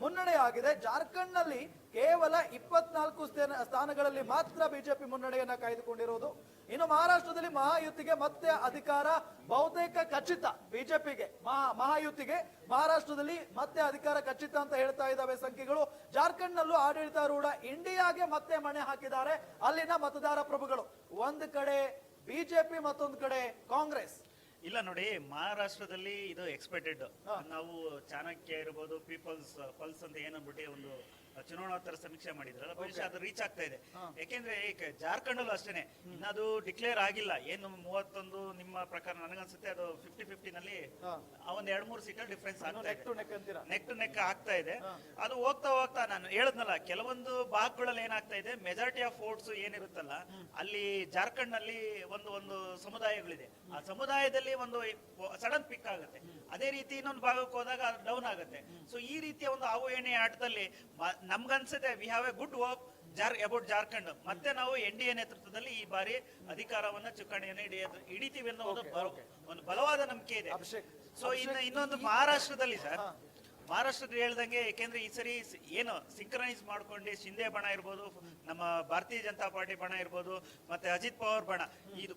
ಮುನ್ನಡೆ ಆಗಿದೆ. ಜಾರ್ಖಂಡ್ನಲ್ಲಿ ಕೇವಲ ಇಪ್ಪತ್ನಾಲ್ಕು ಸ್ಥಾನ- ಸ್ಥಾನಗಳಲ್ಲಿ ಮಾತ್ರ ಬಿಜೆಪಿ ಮುನ್ನಡೆಯನ್ನ ಕಾಯ್ದುಕೊಂಡಿರುವುದು ಇನ್ನು ಮಹಾರಾಷ್ಟ್ರದಲ್ಲಿ ಮಹಾಯುತಿಗೆ ಮತ್ತೆ ಅಧಿಕಾರ, ಬಹುತೇಕ ಖಚಿತ ಬಿಜೆಪಿಗೆ, ಮಹಾ, ಮಹಾಯುತಿಗೆ. ಮಹಾರಾಷ್ಟ್ರದಲ್ಲಿ ಮತ್ತೆ ಅಧಿಕಾರ ಖಚಿತ ಅಂತ ಹೇಳ್ತಾ ಇದ್ದಾವೆ ಸಂಖ್ಯೆಗಳು. ಜಾರ್ಖಂಡ್ ನಲ್ಲೂ ಆಡಳಿತಾರೂಢ ಇಂಡಿಯಾಗೆ ಮತ್ತೆ ಮಣೆ ಹಾಕಿದ್ದಾರೆ ಅಲ್ಲಿನ ಮತದಾರ ಪ್ರಭುಗಳು. ಒಂದು ಕಡೆ ಬಿಜೆಪಿ, ಮತ್ತೊಂದು ಕಡೆ ಕಾಂಗ್ರೆಸ್. ಇಲ್ಲ ನೋಡಿ ಮಹಾರಾಷ್ಟ್ರದಲ್ಲಿ ಇದು ಎಕ್ಸ್ಪೆಕ್ಟೆಡ್ ನಾವು ಚಾಣಕ್ಯ ಇರ್ಬೋದು ಪೀಪಲ್ಸ್ ಪಲ್ಸ್ ಅಂತ ಏನಂದ್ಬಿಟ್ಟು ಒಂದು ಚುನಾವಣೋತ್ತರ ಸಮೀಕ್ಷೆ ಮಾಡಿದ್ರಲ್ಲ ಬಹುಶಃ ಅದು ರೀಚ್ ಆಗ್ತಾ ಇದೆ. ಯಾಕೆಂದ್ರೆ ಜಾರ್ಖಂಡ್ ಅಲ್ಲೂ ಅಷ್ಟೇನೆ ಅದು ಡಿಕ್ಲೇರ್ ಆಗಿಲ್ಲ. ಏನು ಮೂವತ್ತೊಂದು ನಿಮ್ಮ ಪ್ರಕಾರ ನನಗನ್ಸುತ್ತೆ ಅದು ಫಿಫ್ಟಿ ಫಿಫ್ಟಿ ನಲ್ಲಿ ಆ ಒಂದ್ ಎರಡ್ ಮೂರು ಸೀಟರ್ ಡಿಫ್ರೆನ್ಸ್ ಆಗ್ತಾ ನೆಕ್ ಇದೆ to neck neck to neck ಆಗ್ತಾ ಇದೆ. ಅದು ಹೋಗ್ತಾ ಹೋಗ್ತಾ ನಾನು ಹೇಳದ್ನಲ್ಲ ಕೆಲವೊಂದು ಭಾಗಗಳಲ್ಲಿ ಏನಾಗ್ತಾ ಇದೆ ಮೆಜಾರಿಟಿ ಆಫ್ ವೋಟ್ಸ್ ಏನಿರುತ್ತಲ್ಲ ಅಲ್ಲಿ ಜಾರ್ಖಂಡ್ನಲ್ಲಿ ಒಂದು ಒಂದು ಸಮುದಾಯಗಳಿದೆ. ಆ ಸಮುದಾಯದಲ್ಲಿ ಒಂದು ಸಡನ್ ಪಿಕ್ ಆಗುತ್ತೆ. ಅದೇ ರೀತಿ ಇನ್ನೊಂದು ಭಾಗಕ್ಕೆ ಹೋದಾಗ ಅದು ಡೌನ್ ಆಗುತ್ತೆ. ಸೊ ಈ ರೀತಿಯ ಒಂದು ಹಾವು ಎಣ್ಣೆ ಆಟದಲ್ಲಿ ನಮ್ಗನ್ಸುತ್ತೆ we have a good hope jar about Jharkhand ಮತ್ತೆ ನಾವು ಎನ್ ಡಿ ಎ ನೇತೃತ್ವದಲ್ಲಿ ಈ ಬಾರಿ ಅಧಿಕಾರವನ್ನ ಚುಕ್ಕಾಣಿಯನ್ನು ಹಿಡಿಯೋದು ಹಿಡಿತೀವಿ ಅನ್ನೋ ಒಂದು ಒಂದು ಬಲವಾದ ನಂಬಿಕೆ ಇದೆ. ಸೊ ಇನ್ನು ಇನ್ನೊಂದು ಮಹಾರಾಷ್ಟ್ರದಲ್ಲಿ ಸರ್ ಮಹಾರಾಷ್ಟ್ರದಲ್ಲಿ ಹೇಳ್ದಂಗೆ ಯಾಕೆಂದ್ರೆ ಈ ಸರಿ ಏನು ಸಿಂಕ್ರನೈಸ್ ಮಾಡ್ಕೊಂಡು ಶಿಂದೆ ಬಣ ಇರ್ಬೋದು ನಮ್ಮ ಭಾರತೀಯ ಜನತಾ ಪಾರ್ಟಿ ಬಣ ಇರ್ಬೋದು ಮತ್ತೆ ಅಜಿತ್ ಪವಾರ್ ಬಣ ಇದು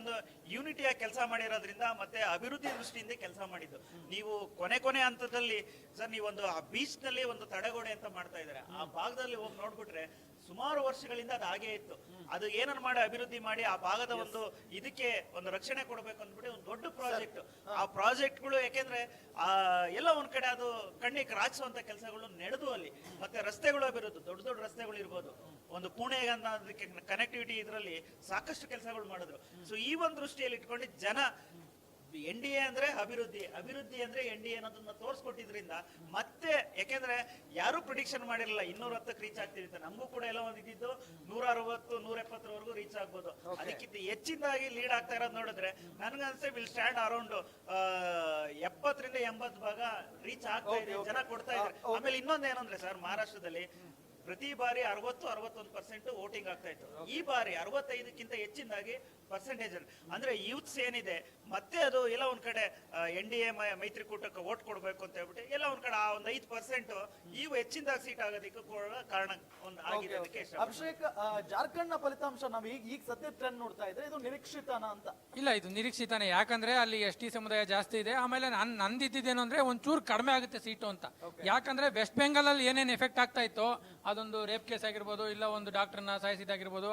ಒಂದು ಯೂನಿಟಿಯಾಗಿ ಕೆಲಸ ಮಾಡಿರೋದ್ರಿಂದ ಮತ್ತೆ ಅಭಿವೃದ್ಧಿ ದೃಷ್ಟಿಯಿಂದ ಕೆಲಸ ಮಾಡಿದ್ದು. ನೀವು ಕೊನೆ ಕೊನೆ ಹಂತದಲ್ಲಿ ಸರ್ ನೀವೊಂದು ಆ ಬೀಚ್ನಲ್ಲಿ ಒಂದು ತಡೆಗೋಡೆ ಅಂತ ಮಾಡ್ತಾ ಇದ್ದಾರೆ. ಆ ಭಾಗದಲ್ಲಿ ಹೋಗಿ ನೋಡ್ಬಿಟ್ರೆ ಸುಮಾರು ವರ್ಷಗಳಿಂದ ಅದು ಹಾಗೆ ಇತ್ತು. ಅದು ಏನನ್ನ ಮಾಡಿ ಅಭಿವೃದ್ಧಿ ಮಾಡಿ ಆ ಭಾಗದ ಒಂದು ಇದಕ್ಕೆ ಒಂದು ರಕ್ಷಣೆ ಕೊಡಬೇಕು ಅಂದ್ಬಿಟ್ಟು ಒಂದು ದೊಡ್ಡ ಪ್ರಾಜೆಕ್ಟ್ ಆ ಪ್ರಾಜೆಕ್ಟ್ಗಳು ಯಾಕೆಂದ್ರೆ ಆ ಎಲ್ಲ ಒಂದ್ ಕಡೆ ಅದು ಕಣ್ಣಿಗೆ ರಾಚಿಸುವಂತ ಕೆಲಸಗಳು ನಡೆದು ಮತ್ತೆ ರಸ್ತೆಗಳು ಅಭಿವೃದ್ಧಿ, ದೊಡ್ಡ ದೊಡ್ಡ ರಸ್ತೆಗಳು ಇರ್ಬೋದು. ಒಂದು ಪುಣೆಗೆ ಅನ್ನೋದಕ್ಕೆ ಕನೆಕ್ಟಿವಿಟಿ ಇದರಲ್ಲಿ ಸಾಕಷ್ಟು ಕೆಲಸಗಳು ಮಾಡಿದ್ರು. ಸೊ ಈ ಒಂದು ದೃಷ್ಟಿಯಲ್ಲಿ ಇಟ್ಕೊಂಡು ಜನ ಎನ್ ಡಿ ಎ ಅಂದ್ರೆ ಅಭಿವೃದ್ಧಿ ಅಭಿವೃದ್ಧಿ ಅಂದ್ರೆ ಎನ್ ಡಿ ಎ ಅನ್ನೋದನ್ನ ತೋರಿಸ್ಕೊಟ್ಟಿದ್ರಿಂದ ಮತ್ತೆ ಯಾಕೆಂದ್ರೆ ಯಾರು ಪ್ರಿಡಿಕ್ಷನ್ ಮಾಡಿರಲಿಲ್ಲ ಇನ್ನೂರ ಹತ್ತಕ್ಕೆ ರೀಚ್ ಆಗ್ತೀವಿ ಅಂತ. ನಮಗೂ ಕೂಡ ಎಲ್ಲ ಒಂದು ಇದ್ದಿದ್ದು ನೂರ ಅರವತ್ತು ನೂರ ಎಪ್ಪತ್ತರವರೆಗೂ ರೀಚ್ ಆಗ್ಬೋದು ಅದಕ್ಕಿಂತ ಹೆಚ್ಚಿನದಾಗಿ ಲೀಡ್ ಆಗ್ತಾ ಇರೋದು ನೋಡಿದ್ರೆ ನನ್ಗನ್ಸೆ ವಿಲ್ ಸ್ಟ್ಯಾಂಡ್ ಅರೌಂಡ್ ಎಪ್ಪತ್ತರಿಂದ ಎಂಬತ್ತು ಭಾಗ ರೀಚ್ ಆಗ್ತಾ ಇದೆ. ಜನ ಕೊಡ್ತಾ ಇದ್ದಾರೆ. ಆಮೇಲೆ ಇನ್ನೊಂದು ಏನಂದ್ರೆ ಸರ್ ಮಹಾರಾಷ್ಟ್ರದಲ್ಲಿ ಪ್ರತಿ ಬಾರಿ ಅರವತ್ತು ಅರವತ್ತೊಂದು ಪರ್ಸೆಂಟ್ ವೋಟಿಂಗ್ ಆಗ್ತಾ ಇತ್ತು. ಈ ಬಾರಿ ಅರವತ್ತೈದಕ್ಕಿಂತ ಹೆಚ್ಚಿನದಾಗಿ ಪರ್ಸೆಂಟೇಜ್ ಅಂದ್ರೆ ಯೂತ್ಸ್ ಏನಿದೆ ಮತ್ತೆ ಅದು ಎಲ್ಲ ಒಂದ್ ಕಡೆ ಎನ್ ಡಿ ಎ ಮೈತ್ರಿಕೂಟಕ್ಕೆ ವೋಟ್ ಕೊಡ್ಬೇಕು ಅಂತ ಹೇಳ್ಬಿಟ್ಟು ಎಲ್ಲ ಒಂದ್ ಕಡೆ ಆ ಒಂದ್ ಐದು ಪರ್ಸೆಂಟ್ ಇವು ಹೆಚ್ಚಿನದಾಗಿ ಸೀಟ್ ಆಗೋದಕ್ಕೆ ಕಾರಣ ಒಂದು ಆಗಿದೆ ಅದಕ್ಕೆ ಅಭಿಷೇಕ್ ಆ, ಜಾರ್ಖಂಡ್ನ ಫಲಿತಾಂಶ ನಾವು ಈಗ ಈಗ ಸದ್ಯ ಟ್ರೆಂಡ್ ನೋಡ್ತಾ ಇದ್ರೆ ಇದು ನಿರೀಕ್ಷಿತನ ಅಂತ? ಇಲ್ಲ ಇದು ನಿರೀಕ್ಷಿತನ. ಯಾಕಂದ್ರೆ ಅಲ್ಲಿ ಎಸ್ ಟಿ ಸಮುದಾಯ ಜಾಸ್ತಿ ಇದೆ. ಆಮೇಲೆ ನನ್ ನಂದಿದ್ದೇನು ಅಂದ್ರೆ ಒಂಚೂರು ಕಡಿಮೆ ಆಗುತ್ತೆ ಸೀಟು ಅಂತ. ಯಾಕಂದ್ರೆ ವೆಸ್ಟ್ ಬೆಂಗಾಲ್ ಅಲ್ಲಿ ಏನೇನು ಎಫೆಕ್ಟ್ ಆಗ್ತಾ ಇತ್ತು ಅದೊಂದು ರೇಪ್ ಕೇಸ್ ಆಗಿರ್ಬೋದು ಇಲ್ಲ ಒಂದು ಡಾಕ್ಟರ್ನ ಸಾಯಿಸಿದಾಗಿರ್ಬೋದು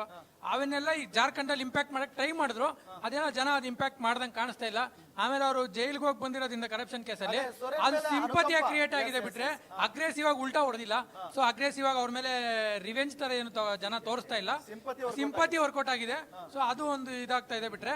ಅವನ್ನೆಲ್ಲ ಈ ಜಾರ್ಖಂಡ್ ಅಲ್ಲಿ ಇಂಪ್ಯಾಕ್ಟ್ ಮಾಡಕ್ ಟ್ರೈ ಮಾಡಿದ್ರು. ಅದೇನೋ ಜನ ಅದು ಇಂಪ್ಯಾಕ್ಟ್ ಮಾಡ್ದಂಗೆ ಕಾಣಿಸ್ತಾ ಇಲ್ಲ. ಆಮೇಲೆ ಅವರು ಜೈಲ್ಗೆ ಹೋಗಿ ಬಂದಿರೋದ್ರಿಂದ ಕರಪ್ಷನ್ ಕೇಸಲ್ಲಿ ಅದು ಸಿಂಪತಿಯ ಕ್ರಿಯೇಟ್ ಆಗಿದೆ ಬಿಟ್ರೆ ಅಗ್ರೆಸಿವ್ ಆಗಿ ಉಲ್ಟಾ ಹೊಡೆದಿಲ್ಲ. ಸೊ ಅಗ್ರೆಸಿವ್ ಆಗಿ ಅವ್ರ ಮೇಲೆ ರಿವೆಂಜ್ ತರ ಏನು ಜನ ತೋರಿಸ್ತಾ ಇಲ್ಲ. ಸಿಂಪತಿ ವರ್ಕೌಟ್ ಆಗಿದೆ. ಸೊ ಅದು ಒಂದು ಇದಾಗ್ತಾ ಇದೆ ಬಿಟ್ರೆ.